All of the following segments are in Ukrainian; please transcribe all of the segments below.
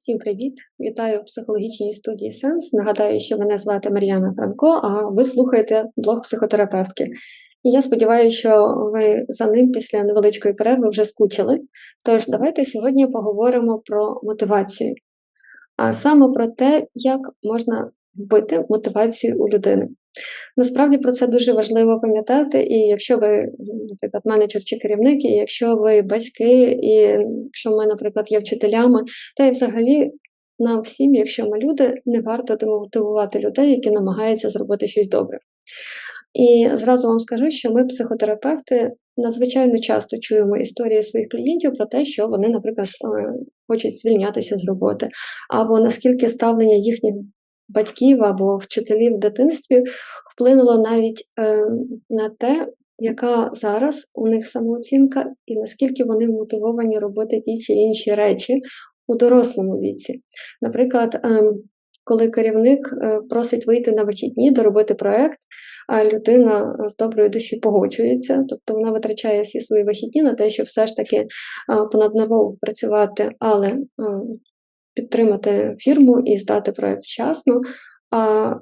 Всім привіт! Вітаю в психологічній студії Сенс. Нагадаю, що мене звати Мар'яна Франко, а ви слухаєте блог психотерапевтки. І я сподіваюся, що ви за ним після невеличкої перерви вже скучили. Тож давайте сьогодні поговоримо про мотивацію, а саме про те, як можна вбити мотивацію у людини. Насправді про це дуже важливо пам'ятати, і якщо ви, наприклад, менеджер чи керівник, і якщо ви батьки, і якщо ми, наприклад, є вчителями, та й взагалі нам всім, якщо ми люди, не варто демотивувати людей, які намагаються зробити щось добре. І зразу вам скажу, що ми, психотерапевти, надзвичайно часто чуємо історії своїх клієнтів про те, що вони, наприклад, е, хочуть звільнятися з роботи, або наскільки ставлення їхніх батьків або вчителів в дитинстві вплинуло навіть е, на те, яка зараз у них самооцінка, і наскільки вони мотивовані робити ті чи інші речі у дорослому віці. Наприклад, е, коли керівник е, просить вийти на вихідні, доробити проект, а людина з доброю душі погоджується, тобто вона витрачає всі свої вихідні на те, щоб все ж таки понаднормово працювати, але підтримати фірму і здати проект вчасно. А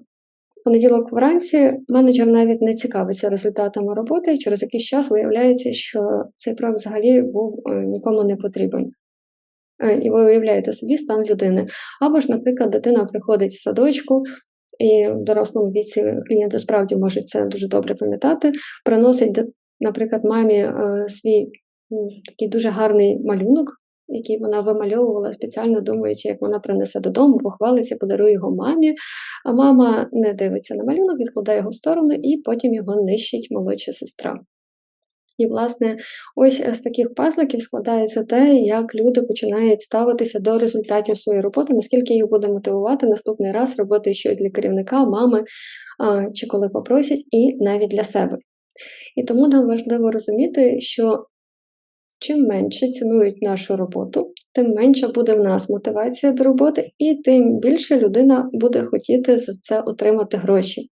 понеділок вранці менеджер навіть не цікавиться результатами роботи, і через якийсь час виявляється, що цей проект взагалі був е, нікому не потрібен. Е, і ви уявляєте собі стан людини. Або ж, наприклад, дитина приходить з садочку, і в дорослому віці клієнти справді можуть це дуже добре пам'ятати, приносить, наприклад, мамі е, свій такий дуже гарний малюнок, який вона вимальовувала спеціально думаючи, як вона принесе додому, похвалиться, подарує його мамі. А мама не дивиться на малюнок, відкладає його в сторону і потім його нищить молодша сестра. І, власне, ось з таких пазликів складається те, як люди починають ставитися до результатів своєї роботи, наскільки їх буде мотивувати наступний раз робити щось для керівника, мами чи коли попросять, і навіть для себе. І тому нам важливо розуміти, що Чим менше цінують нашу роботу, тим менша буде в нас мотивація до роботи, і тим більше людина буде хотіти за це отримати гроші.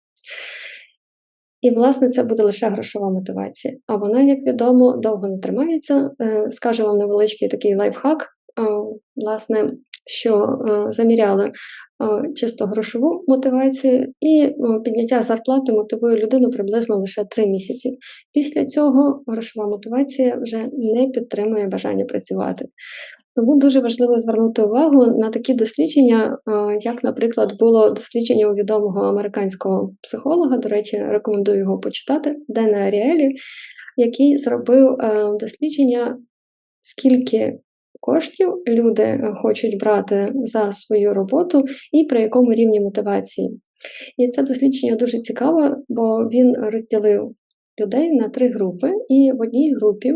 І, власне, це буде лише грошова мотивація. А вона, як відомо, довго не тримається. Е, скажу вам невеличкий такий лайфхак. Власне, що е, заміряли чисто грошову мотивацію, і підняття зарплати мотивує людину приблизно лише 3 місяці. Після цього грошова мотивація вже не підтримує бажання працювати. Тому дуже важливо звернути увагу на такі дослідження, як, наприклад, було дослідження у відомого американського психолога, до речі, рекомендую його почитати, Дена Аріелі, який зробив е, дослідження, скільки коштів люди е, хочуть брати за свою роботу і при якому рівні мотивації. І це дослідження дуже цікаве, бо він розділив людей на три групи, і в одній групі.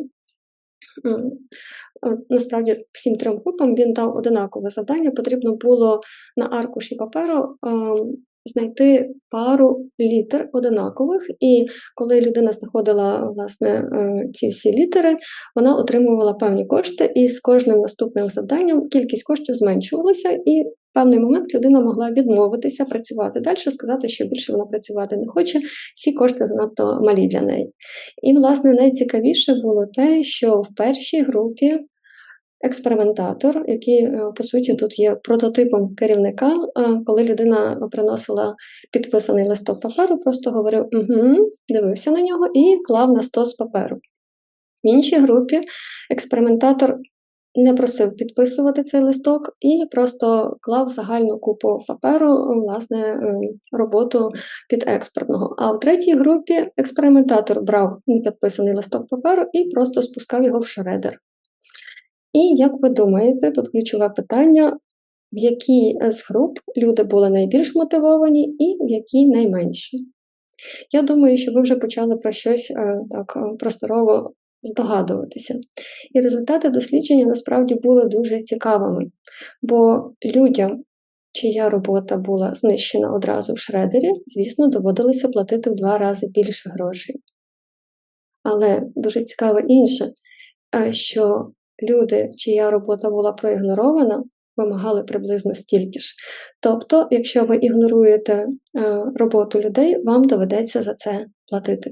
Насправді, всім трьом групам він дав одинакове завдання. Потрібно було на аркуші паперу ем, знайти пару літер одинакових, і коли людина знаходила власне е, ці всі літери, вона отримувала певні кошти, і з кожним наступним завданням кількість коштів зменшувалася, і в певний момент людина могла відмовитися працювати далі, сказати, що більше вона працювати не хоче, всі кошти занадто малі для неї. І, власне, найцікавіше було те, що в першій групі експериментатор, який, е, по суті, тут є прототипом керівника, е, коли людина приносила підписаний листок паперу, просто говорив угу, дивився на нього і клав на стос паперу. В іншій групі експериментатор не просив підписувати цей листок і просто клав загальну купу паперу, власне, е, роботу під експертного. А в третій групі експериментатор брав непідписаний листок паперу і просто спускав його в шредер. І як ви думаєте, тут ключове питання, в якій з груп люди були найбільш мотивовані і в якій найменші? Я думаю, що ви вже почали про щось е, так е, просторово здогадуватися. І результати дослідження насправді були дуже цікавими, бо людям, чия робота була знищена одразу в шредері, звісно, доводилося платити в два рази більше грошей. Але дуже цікаве інше, е, що люди, чия робота була проігнорована, вимагали приблизно стільки ж. Тобто, якщо ви ігноруєте е, роботу людей, вам доведеться за це платити.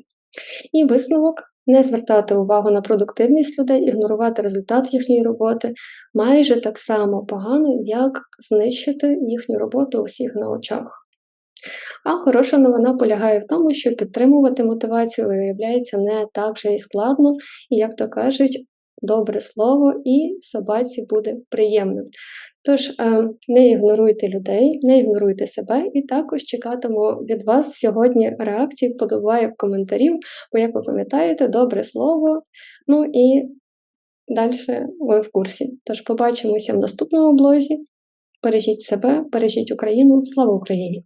І висновок Не звертати увагу на продуктивність людей, ігнорувати результат їхньої роботи майже так само погано, як знищити їхню роботу у всіх на очах. А хороша новина полягає в тому, що підтримувати мотивацію виявляється не так вже і складно, і, як то кажуть, добре слово і собаці буде приємним. Тож е, не ігноруйте людей, не ігноруйте себе, і також чекатиму від вас сьогодні реакцій, вподобайок, коментарів, бо, як ви пам'ятаєте, добре слово. Ну і далі ви в курсі. Тож побачимося в наступному блозі. Бережіть себе, бережіть Україну. Слава Україні!